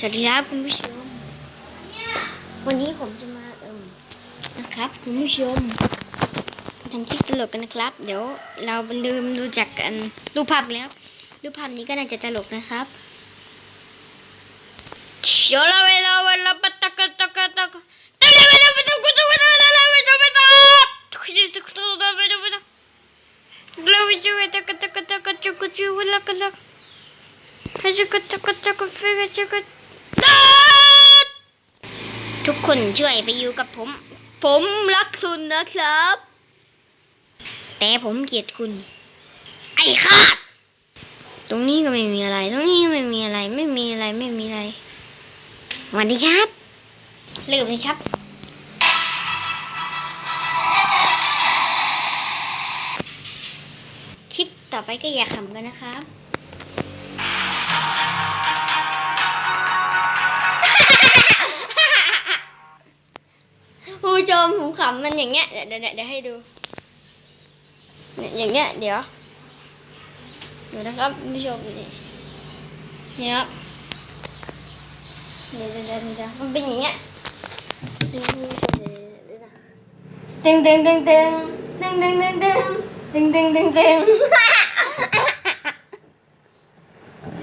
สวัสดีครับคุณผู้ชม วันนี้ผมจะมาเอิมนะครับคุณผู้ชมทำคลิปตลกกันนะครับ เดี๋ยวเราลืมดูจากกันรูปภาพแล้วรูปภาพนี้ก็น่าจะตลกนะครับเชียวละเวลาเวลาปะตะกะตะกะตะกะตะเวลาปะตะกะตะเวลาเวลาเวลาเวลาทุกทีสุดตัวเวลาเวลาเราจะเวลาตะกะตะกะตะกะจุกจุเวลากันละให้จุกตะกะตะกะเฟกจุกตะ ทุกคนช่วยไปอยู่กับผม ผมรักคุณนะครับ แต่ผมเกลียดคุณ ไอ้คาตรงนี้ก็ไม่มีอะไร ตรงนี้ก็ไม่มีอะไร ไม่มีอะไร ไม่มีอะไรสวัสดีครับเริ่มเลยครับ คลิปต่อไปก็อย่าขำกันนะครับ ผู้ชมผมขำมันอย่างเงี้ย เดี๋ยวเดี๋ยวเดี๋ยวให้ดูเนี่ยอย่างเงี้ย เดี๋ยวเดูนะครับผู้ชมนี่นี่ครับเดี๋ยวเดี๋ยวเดี๋ยวเดี๋ยวมันเป็นอย่างเงี้ยนี่ผู้ชมเดี๋ยวเดี๋ยวเตึงตึงตึงตึงตึงตึงตึงตึงตึงตึงตึงตึง